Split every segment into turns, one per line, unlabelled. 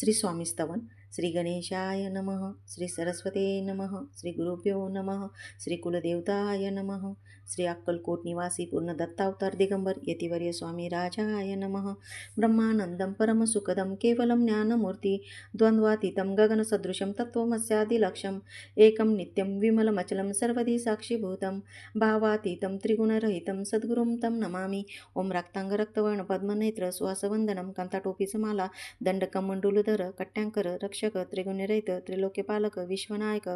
श्री स्वामी स्तवन. श्री गणेशाय नमः श्री सरस्वते नमः श्री गुरुभ्यो नमः श्री कुलदेवताय नमः श्री अक्कलकोट निवासी पूर्ण दत्तावतार दिगंबर यतिवर्य स्वामी राजाय नमः। ब्रह्मानन्दं परमसुखदं केवलं ज्ञानमूर्ति द्वन्द्वातीतं गगनसदृशं तत्त्वमस्यादिलक्ष्यम् एकं नित्यं विमलमचलं सर्वधी साक्षीभूतं भावातीतं त्रिगुणरहितं सद्गुरुं तं नमामि। ओम रक्तांग रक्तवर्ण पद्मनेत्र सुहासवंदनं कांताटोपीसमाला दंडकमंडूलधर कट्ट्यांकर रक्षक त्रिगुण्यरहित त्रिलोक्यपालक विश्वनायक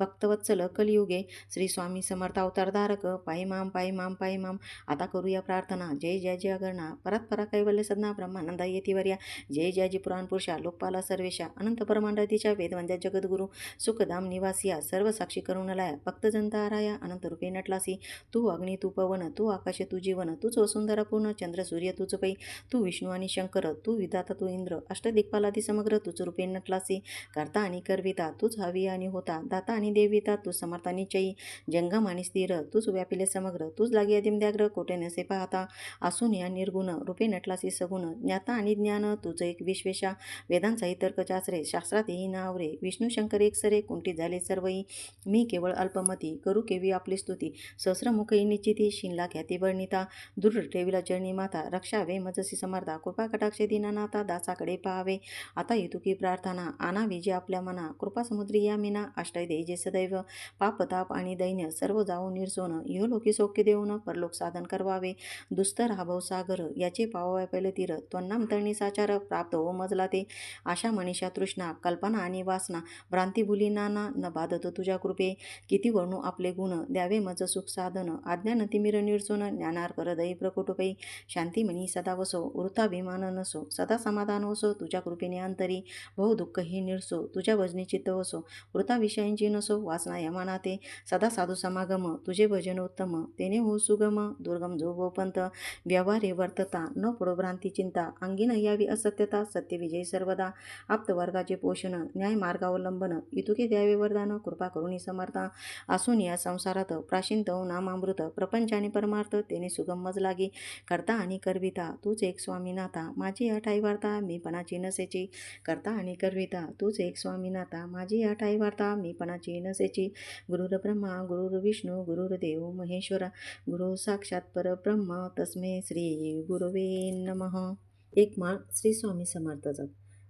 भक्तवत्सल कलियुगे श्री स्वामी समर्थ अवतारधारक पायी माम पायी माम पायी माम आता करूया प्रार्थना. जय जय जय गणा परा कैवल्य सदना ब्रह्मानंदा येतीवर्या जय जयाजी पुराण पुरुषा लोकपाला सर्वेशा. अनंत परमांडातीच्या वेदवंद्या जगद्गुरु. सुखधाम निवासिया सर्व साक्षी करुणलाया भक्तजनताराया अनंत रूपे नटलासी. तू अग्नी तू पवन तू आकाश तू जीवन तूच वसुंधरा पूर्ण चंद्र सूर्य तूच पै. तू विष्णू आणि शंकर तू विधाता तू इंद्र. अष्टदिक्पालादी समग्र तूच रूपे नटलासी. करता आणि करविता तूच हवी आणि होता. दाता आणि देविता तू समर्थ आणि चयी. जंगम आणि स्थिर तूच व्यापिले समग्र. तूच लागी अदिमद्याग्र कोटे नसे पाहता? असून या निर्गुण. रूपे नटलासी सगुण. ज्ञाता आणि ज्ञान तुझं एक विश्वेशा. वेदांचाही तर्क चाचरे. शास्त्रातही नावरे. विष्णू शंकर एक सरे कुंठी झाले सर्वही मी केवळ अल्पमती. करू केवी आपली स्तुती. सहस्रमुखही निश्चिती. शिनला ख्याती वर्णिता. दृढ ठेविला जर्णी माता. रक्षावे मजसी समर्था. कृपा कटाक्षे दिनानाथा दासाकडे पाहावे. आता येतुकी प्रार्थना. आणावी विजय आपल्या मना. कृपा समुद्री या मीना. अष्टय दे जे सदैव. पाप ताप आणि दैन्य सर्व जाऊन निर्सोनं इहलोकी सौख्य देऊन परलोक साधन करवावे. दुस्तर हाभव सागर. याचे पावावे पहिले तीर. त्वन्नाम तळणी साचार प्राप्त हो मजला ते आशा मनीषा तृष्णा कल्पना आणि वासना. भ्रांती भुलीनाना न बाधत तुझ्या कृपे. किती वर्णू आपले गुण. द्यावे मज सुख साधन. आज्ञा तिमिर निर्सोन ज्ञानार कर दही प्रकुटपै शांती मनी सदा वसो. वृथाभिमान नसो. सदा समाधान वसो. तुझ्या कृपेने अंतरी. बहु दुःख ही निळसो तुझ्या वजनी चित्त वसो. वृथा विषयांची नसो वाचना यमानाते सदा साधू समागम तुझे भजन उत्तम. तेने हो सुगम दुर्गम जो गोपंत व्यवहारे वर्तता न पुढोभ्रांती चिंता. अंगी न यावी असत्यता सत्य विजय सर्वदा. आप्तवर्गाचे पोषण न्याय मार्गावलंबन इतुके द्यावे वरदान कृपा करुणी समर्था. असून या संसारात प्राशिंत नामामृत. प्रपंच आणि परमार्थ तेने सुगम मज लागी. करता आणि करविता तूच एक स्वामीनाथा माझी अठाई वार्ता मी पणाची नसेची. करता आणि करविता तूच एक स्वामीनाथा माझी अठाई वार्ता मी पणाची नसेची. गुरुर ब्रह्मा गुरुर विष्णू गुरुर देव महेश्वरा. गुरु साक्षात परब्रह्मा तस्मे श्री गुरुवे नमः. एक माळ श्री स्वामी समर्थ जप.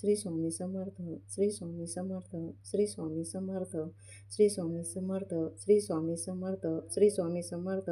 श्री स्वामी समर्थ श्री स्वामी समर्थ श्री स्वामी समर्थ श्री स्वामी समर्थ श्री स्वामी समर्थ श्री स्वामी समर्थ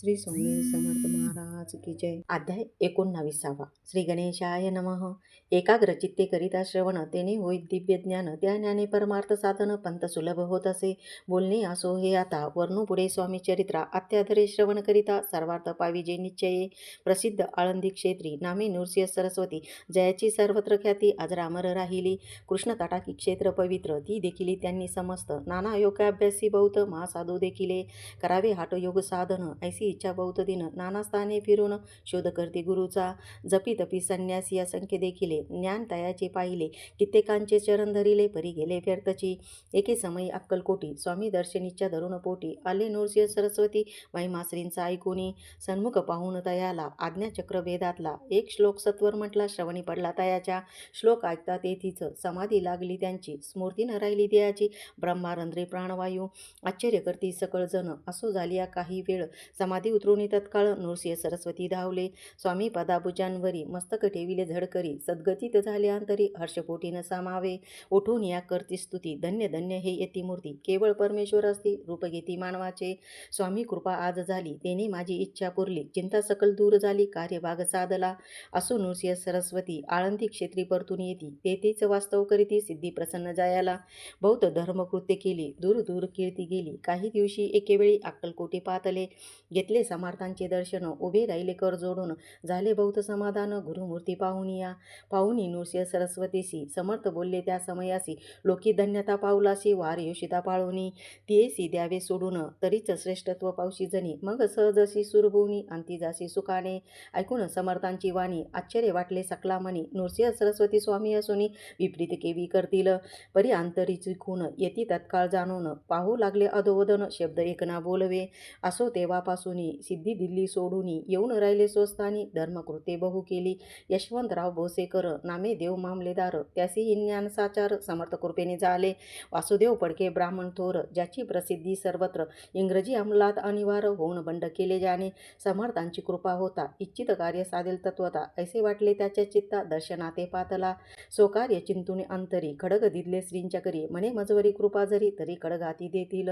श्री स्वामी समर्थ महाराज की जय. अध्याय एकोणनाविसावा श्री गणेशाय नमः. एकाग्र चित्ते करिता श्रवण तेने होई दिव्य ज्ञान त्या ज्ञाने परमार्थ साधन पंत सुलभ होत असे. बोलणे असो हे आता वर्णू पुढे स्वामी चरित्रा अत्याधरे श्रवण करिता सर्वार्थ पावी जे निश्चये. प्रसिद्ध आळंदी क्षेत्री नामे नृसिंह सरस्वती जयाची सर्वत्र ख्याती अमर राहिली. कृष्ण तटाकी क्षेत्र पवित्र ती देखील त्यांनी समस्त. नाना योगाभ्यासी बौद्ध महासाधू देखिले करावे हाट योग साधन ऐसी इच्छा बौद्ध दिन. नाना स्थाने फिरून शोध करते गुरुचा. जपी तपी संन्यासी असंख्य देखिले. ज्ञान तयाचे पाहिले कित्येकांचे चरण धरिले परी गेले व्यर्थची. एके समयी अक्कलकोटी स्वामी दर्शनीच्या धरुण पोटी. आले नृसिंह सरस्वती महिमाश्रींचा ऐकोनी सन्मुख पाहून तयाला आज्ञाचक्र वेदातला. एक श्लोक सत्वर म्हटला श्रवणी पडला तयाच्या श्लोक ऐकता तेथीच समाधी लागली त्यांची. स्मृती न राहिली देयाची ब्रह्मारंध्रे प्राणवायू. आश्चर्य करती सकळ जण असो झाली या काही वेळ. समाधी उतरून तत्काळ. नृसिंह सरस्वती धावले. स्वामी पदाभुजांवरी मस्तक ठेविले झडकरी. सद्गतीत झाले अंतरी. हर्षपोटीनं सामावे. उठून या करती स्तुती. धन्य धन्य हे येती मूर्ती. केवळ परमेश्वर असती. रूपगीती मानवाचे. स्वामी कृपा आज झाली. तेने माझी इच्छा पुरली. चिंता सकल दूर झाली. कार्यभाग साधला. असो नृसिंह सरस्वती. आळंदी क्षेत्री परतून येती तेथेच वास्तव करीती सिद्धी प्रसन्न जायाला. बौद्ध धर्मकृत्य केली. दूर दूर कीर्ती गेली. काही दिवशी एकेवेळी अक्कलकोटी पातले. घेतले समर्थांचे दर्शन. उभे राहिले कर जोडून. झाले बौद्ध समाधान. गुरुमूर्ती पाहुनिया पाहुनी नृसिंह सरस्वतीसी. समर्थ बोलले त्या समयासी. लोकी धन्यता पावलासी. वार योषिता पाळवणी तियेसी द्यावे सोडून. तरीच श्रेष्ठत्व पावशी जणी मग सहजशी सुरभुवणी अंती सुखाने. ऐकून समर्थांची वाणी. आश्चर्य वाटले सकला मनी नृसिंह सरस्वती स्वामी असुनी विपरीत केवी करतील. परी आंतरीची खून येती तत्काळ जाणून पाहू लागले अधोवदन शब्द एकना बोलवे. असो तेव्हापासून सिद्धी दिल्ली सोडून येऊन राहिले स्वस्थानी. धर्मकृते बहु केली. यशवंतराव भोसेकर नामे देव मामलेदार. त्यासी ज्ञान साचार समर्थ कृपेने झाले. वासुदेव पडके ब्राह्मण थोर. ज्याची प्रसिद्धी सर्वत्र इंग्रजी अंमलात अनिवार्य होऊन बंड केले ज्याने समर्थांची कृपा होता. इच्छित कार्य साधेल तत्वता. ऐसे वाटले त्याच्या चित्ता. दर्शनाते पातला. स्वकार्य चिंतुने अंतरी खडग दिदले श्रींच्या करी म्हणे मजवरी कृपा जरी तरी खडगाती देतील.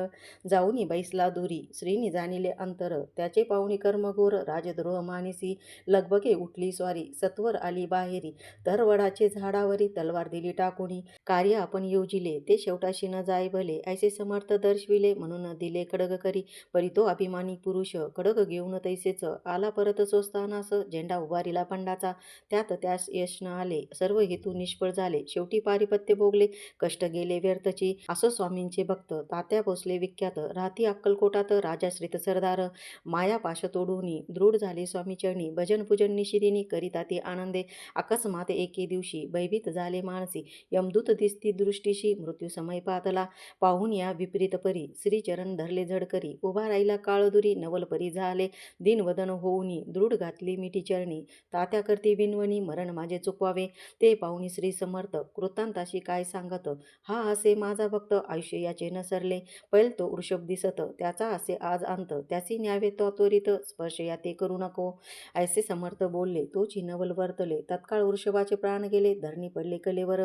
जाऊनी बैसला दुरी. श्रीनी जाणिले अंतर. त्याचे पाहुणी कर्मघोर राजद्रोह मानिसी. लगबगे उठली स्वारी. सत्वर आली बाहेरी. तरवडाचे झाडावरी तलवार दिली टाकुणी कार्य आपण योजिले. ते शेवटाशी न जाय भले. ऐसे समर्थ दर्शविले म्हणून दिले खडग करी. परी तो अभिमानी पुरुष. खडग घेऊन तैसेच. आला परत स्वस्थानास झेंडा उभारीला पंडाचा. त्यात त्यास यश न आले. सर्व हेतू निष्फळ झाले. शेवटी पारिपत्य भोगले. कष्ट गेले व्यर्थची. असं स्वामींचे भक्त तात्या भोसले विख्यात. राहती अक्कलकोटात राजा श्रीत सरदार. माया पाश तोडूनी दृढ झाले स्वामी चरणी. भजन पूजन निशिरिनी करिता ती आनंदे. अकस्मात एके दिवशी भयभीत झाले माणसी. यमदूत दिसती दृष्टीशी मृत्यू समय पातला. पाहून या विपरीत परी श्रीचरण धरले झडकरी. उभा राहिला काळदुरी. नवलपरी झाले. दिनवदन होऊनी दृढ घातली मिठी चरणी. तात्या करती विनवणी मरण माझे चुकवावे. ते पाहून स्वामी श्री समर्थ कृतांताशी काय सांगत? हा असे माझा भक्त आयुष्य याचे नसरले. पैल तो वृषभ दिसत. त्याचा असे आज अंत. त्याची न्यावे तो त्वरित स्पर्श या ते करू नको. ऐसे समर्थ बोलले. तो चिन्हवल वर्तले. तत्काळ वृषभाचे प्राण गेले. धरणी पडले कलेवर.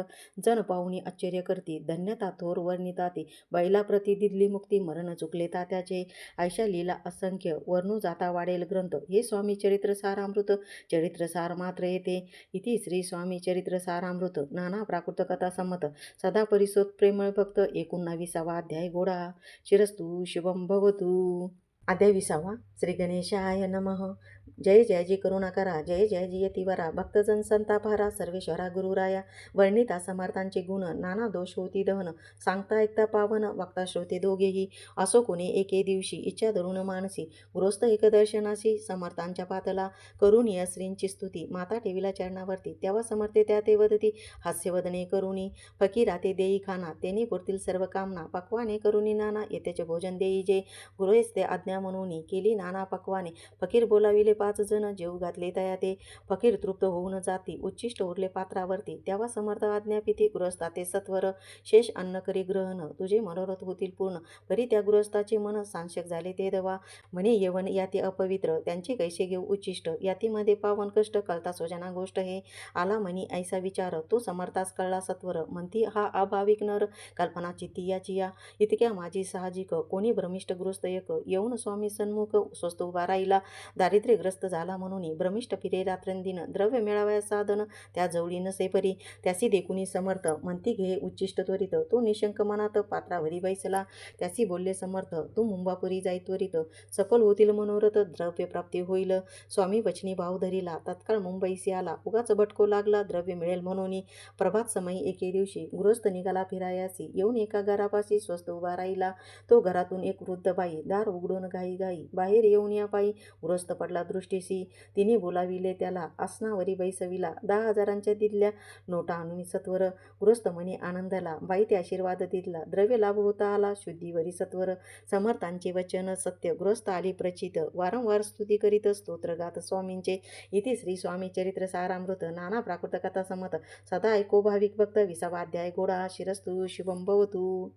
जन पाहुणी आश्चर्य करती. धन्यता थोर वर्णिताती बैला प्रति दिदली मुक्ती. मरण चुकले तात्याचे. आयशा लीला असंख्य. वर्णू जाता वाढेल ग्रंथ. हे स्वामी चरित्र सारामृत चरित्र सार मात्र येते. इथे श्री स्वामी चरित्र सारामृत नाना प्राकृत कथा संमत. सदा परिसोत प्रेमळ भक्त. एकोणाविसावा अध्याय गोडा. शिरस्तु शुभम भवतु. अध्याय विसावा. श्री गणेशाय नमः. जय जय जी करुणाकारा जय जय जी यतिवरा भक्तजन संतापहारा सर्वेश्वरा गुरुराया वर्णिता समर्थांचे गुण नाना दोष होती दहन सांगता ऐकता पावन वक्ता श्रोते दोघेही असो कोणी एके दिवशी इच्छा धरून मानसी गृहस्थ एकदर्शनाशी समर्थांच्या पातला करून या श्रींची स्तुती माता ठेवीला चरणावरती तेव्हा समर्थे त्या ते वदती हास्यवदने करुणी फकीरा ते देई खाना तेने पुरतील सर्व कामना पक्वाने करुणी नाना येत्याचे भोजन देई जे गृहेच ते आज्ञा म्हणून केली नाना पक्वाने फकीर बोलाविले पा पाच जण जेव घातले तया ते फकीर तृप्त होऊन जाती. उच्चिष्ट उरले पात्रावरती. तेव्हा समर्थ आज्ञापिती गृहस्थाते सत्वर शेष अन्न करी ग्रहण. तुझे मनोरथ होतील पूर्ण. तरी त्या गृहस्थाचे मन सांशक झाले. ते दवा म्हणे येवन याती अपवित्र. त्यांचे कैसे घेऊ उच्चिष्ट यातीमध्ये पावन कष्ट कळता सोजना गोष्ट हे. आला म्हणी ऐसा विचार. तो समर्थास कळला सत्वर. म्हणती हा अभाविक नर. कल्पना चित्ती याची या. इतक्या माझी साहजिक. कोणी भ्रमिष्ट गृहस्थ एक. येऊन स्वामी सन्मुख स्वस्त उभा राहिला. दारिद्र्यग्रस्त झाला म्हणून भ्रमिष्ट फिरे रात्रंदिन द्रव्य मिळावया साधन त्या जवळी नसे परी त्यासी देखुनी समर्थ म्हणती घे उच्चिष्ट त्वरित तो निशंक मनात पात्रावरी बैसला. त्यासी बोलले समर्थ तू मुंबापुरी जाई त्वरित सफल होतील मनोरथ द्रव्य प्राप्ती होईल. स्वामी वचनी भाव धरिला तत्काळ मुंबईसी आला उगाच भटको लागला द्रव्य मिळेल म्हणून प्रभात समयी एके दिवशी गृहस्थ निघाला फिरायासी येऊन एका घरापाशी स्वस्त उभा राहिला. तो घरातून एक वृद्ध बाई दार उघडून घाई घाई बाहेर येऊन या पायी गृहस्थ पडला दृष्टीसी तिने बोलाविले. त्याला आसनावरी बैसविला. दहा हजारांच्या दिल्या नोटा आणून सत्वर गृहस्थ म्हणे आनंदाला बाई ते आशीर्वाद दिला. द्रव्य लाभ होता आला. शुद्धीवरी सत्वर समर्थांचे वचन सत्य. गृहस्थ आली प्रचित. वारंवार स्तुती करीत स्तोत्रगात स्वामींचे. इथे श्री स्वामी चरित्र सारामृत. नाना प्राकृत कथा समत. सदा ऐको भाविक भक्त विसावाध्याय गोडा. शिरस्तु. शुभम भवतु.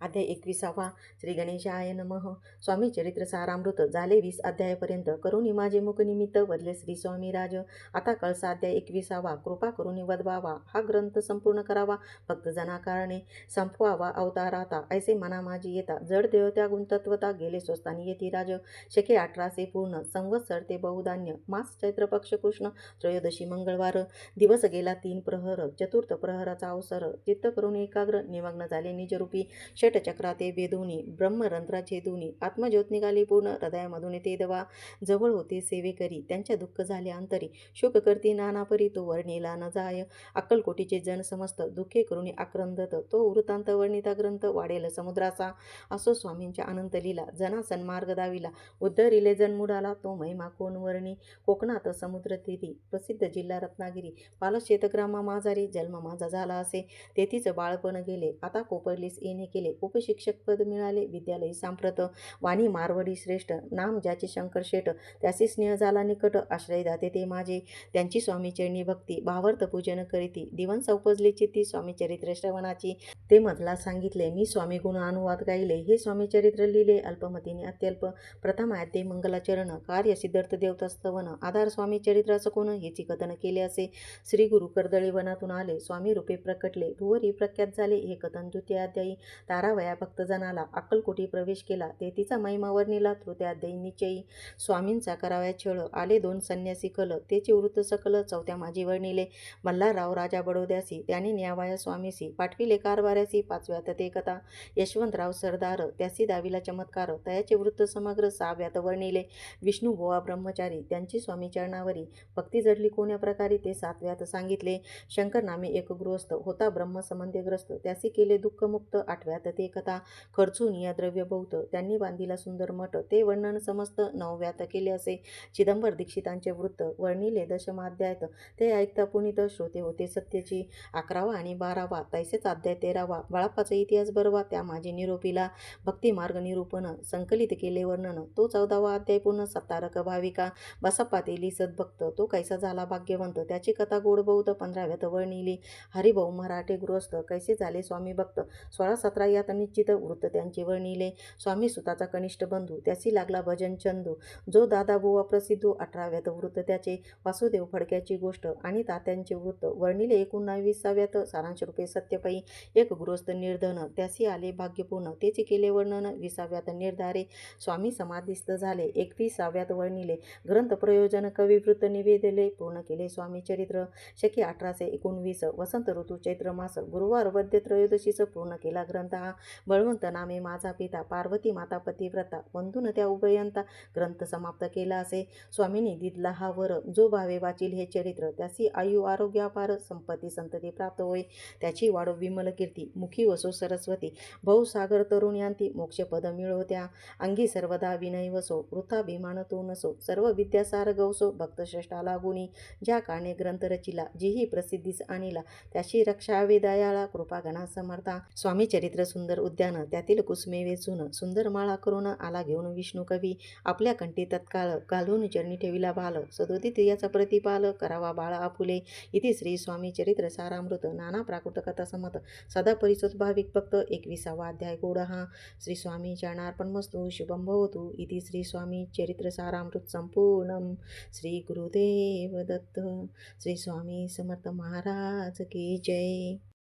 अध्याय एकविसावा. श्री गणेशाय नमः. स्वामी चरित्र सारामृत झाले वीस अध्यायापर्यंत. करुणी माझे मुखनिमित्त वदले श्री स्वामी राज आता कळसा अध्याय एकविसावा. कृपा करुणी वदवावा. हा ग्रंथ संपूर्ण करावा. भक्तजना जनाकारणे संपवावा अवताराता. ऐसे मना माझी येता. जड देव त्या गुंतत्वता गेले स्वस्तानी येती राज. शके अठराशे पूर्ण. संवत्सर ते बहुधान्य. मास चैत्र पक्ष कृष्ण त्रयोदशी मंगळवार. दिवस गेला तीन प्रहर. चतुर्थ प्रहराचा अवसर. चित्त करून एकाग्र. निमग्न झाले निजरूपी. षटचक्रा ते वेदोनी ब्रह्मरंध्रा छेदुनी आत्मज्योत निघाली पूर्ण हृदयामधून ते दवा जवळ होते सेवेकरी त्यांच्या दुःख झाले अंतरी शोक करती नानापरी तो वर्णिला न जाय अक्कलकोटीचे जन समस्त दुःखे करुणी आक्रंदत तो वृत्तांत वर्णिता ग्रंथ वाढेल समुद्राचा असो स्वामींच्या अनंत लिला जना सन्मार्ग दाविला उद्धरिले जन्मुडाला तो महिमा कोण वर्णी कोकणात समुद्र तिरी प्रसिद्ध जिल्हा रत्नागिरी पालशेतग्रामा माझारी जन्म माझा झाला असे तेथीच बाळपण गेले आता कोपरलीस येणे केले. उपशिक्षक पद मिळाले विद्यालय सांप्रत. वाणी मारवडी श्रेष्ठ नाम ज्याचे शंकर शेठ त्याचे स्नेह झाला निकट आश्रयदाते ते माझे. त्यांची स्वामी चरणी भक्ती भावार्थ पूजन करीती. दिवन सौपजले चित्ती स्वामी चरित्र श्रवणाची. ते मधला सांगितले मी स्वामी गुण अनुवाद गायले. हे स्वामी चरित्र लिहिले अल्पमतीने अत्यल्प. प्रथम आद्य मंगलाचरण कार्य सिद्धार्थ देवतास्तवन. आधार स्वामी चरित्राचं कोण? याची कथन केले असे. श्री गुरु कर्दळी वनातून आले स्वामी रूपे प्रकटले. भुवरी प्रख्यात झाले हे कथन द्वितीय अध्यायी. तारावया भक्तजनाला अक्कलकोटी प्रवेश केला ते तिचा महिमा वर्णिला तृतीयाध्यायी दैनिचयी स्वामींचा करावया छळ. आले दोन संन्यासी कल. तेचे वृत्त सकल. चौथ्या माझी वर्णिले मल्हारराव राजा बडोद्यासी. त्याने न्यावाया स्वामीसी. पाठविले कारभाऱ्यासी. पाचव्यात ते कथा यशवंतराव सरदार. त्यासी दाविला चमत्कार. तयाचे वृत्त समग्र. सहाव्यात वर्णिले विष्णू गोवा ब्रह्मचारी. त्यांची स्वामी चरणावरी. भक्ती जडली कोण्या प्रकारे ते सातव्यात सांगितले. शंकर नामे एक गृहस्थ. होता ब्रह्मसंबंधीग्रस्त. त्यासी केले दुःखमुक्त आठव्यात ते कथा खर्चून या द्रव्य बहुत त्यांनी बांधिला सुंदर मठ ते वर्णन समस्त नवव्यात केले असे. चिदंबर दीक्षितांचे वृत्त वर्णिले दशमाध्यायत. ते ऐकता पुनित श्रोते होते सत्यची अकरावा आणि बारावा तैसेच अध्याय तेरावा. बाळाप्पाचा इतिहास बरवा त्या माझे निरोपीला भक्तिमार्ग निरूपण संकलित केले वर्णन. तो चौदावा अध्याय पूर्ण सत्तारक भाविका. बसप्पा तेली सद्भक्त तो कैसा झाला भाग्यवंत? त्याची कथा गोड बौद्ध पंधराव्यात वर्णिली. हरिभाऊ मराठे गृहस्थ. कैसे झाले स्वामी भक्त? सोळा सतरा यात निश्चित वृत्त त्यांचे वर्णिले स्वामी सुताचा कनिष्ठ बंधू त्यासी लागला भजन चंदू. जो दादा बुवा प्रसिद्ध अठराव्यात वृत्त त्याचे वासुदेव फडक्याची गोष्ट आणि तात्यांचे वृत्त. वर्णिले एकोणावीसाव्यात सारांश रूपे सत्यपायी एक गृहस्थ निर्धन. त्यासी आले भाग्यपूर्ण. तेचे केले वर्णन विसाव्यात निर्धारे स्वामी समाधिस्थ झाले. एकविसाव्यात वर्णिले ग्रंथ प्रयोजन कविवृत्त निवेदले पूर्ण केले स्वामी चरित्र. शके अठराशे एकोणवीस वसंत ऋतू चैत्र मास. गुरुवार वद्य त्रयोदशीचं पूर्ण केला ग्रंथ. ग्रंथ बळवंत नामे माझा पिता पार्वती माता पतिव्रता बंधून त्या उभयंता ग्रंथ समाप्त केला असे. स्वामींनी दिदला हा वर जो भावे वाचील हे चरित्र त्याची आयु आरोग्य अपार संपत्ती संतती प्राप्त होय. त्याची वाढो विमल कीर्ती मुखी वसो सरस्वती बहुसागर तरुण्यांती मोक्षपद मिळवत्या. अंगी सर्वदा विनय वसो वृथाभिमान तो नसो. सर्व विद्यासार गवसो भक्तश्रेष्ठाला गुणी ज्या काने ग्रंथ रचिला जीही प्रसिद्धीस आणिला त्याची रक्षा वेदयाला कृपा गणा समर्था. स्वामी चरित्र चित्रसुंदर सुंदर उद्यान त्यातील कुसुमे वेचून सुंदर माळा करून आला घेऊन विष्णू कवी. आपल्या कंठी तत्काळ घालून चरणी ठेविला बाल. सदोदित याचा प्रतिपाल करावा बाळ आपुले. इथे श्री स्वामी चरित्र सारामृत नाना प्राकृत कथा समत सदा परिसोत भाविक भक्त एकविसावा अध्याय गोड हा. श्री स्वामी चरणार्पणमस्तु शुभम भवतु. इति श्री स्वामी चरित्र सारामृत संपूर्णम श्री गुरुदेव दत्त श्री स्वामी समर्थ महाराज की जय.